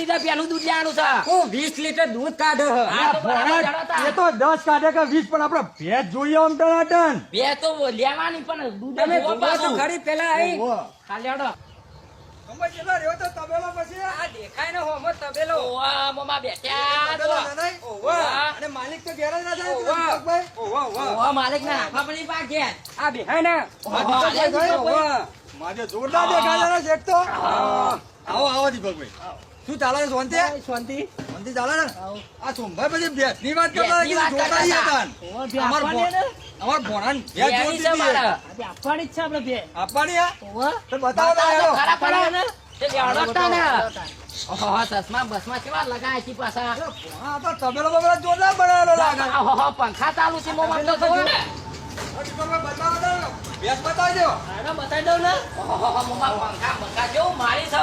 Litre પેલું દૂધ લેવાનું છે હું વીસ લીટર દૂધ કાઢે. એ તો દસ કાઢે કે વીસ પણ આપડે ભેજ જોઈએ આમ ટનાટન બે તો લેવાની પણ દૂધ તમે તો ખરી પેલા અહીં. ઓહો. ખાલી હેડો. તમે કેટલા રહ્યો તો તબેલા પછી આ દેખાય ને હોમો તબેલો. ઓવા, મોમાં બેઠ્યા જો. તબેલા ના નહીં? ઓહો. અને માલિક તો ઘેર ના જાય માલિક ના રાખવા પડી પાકે. આ બેહાય ને. મારે જોરદાર દેખાય છે ને તો આવો આવો દીપકભાઈ શું ચાલે શાંતિ? શાંતિ. શાંતિ ચાલે ને આ સોમભાઈ પછી ભેંસની વાત કરતા જોતા ઈ હતા. અમાર અમાર ભોણાન ભેંસ જોઈ દીધી આપવાની જ છે આપણે બે. આપવાની હા? તો બતાવો તો આયો ખરા પડે ને. એ લેવડોતા ને. ઓહો, ચશ્મા બસમાં કેવા લગાયા છે પાછા? હા તો તબેલો બબેલો જોરદાર બનાવેલો લાગે. ઓહો, પંખા ચાલુ છે જોવો ને. બતાવો દો બતાવી દઉં ને. પંખા પંખા જેવું મારી છે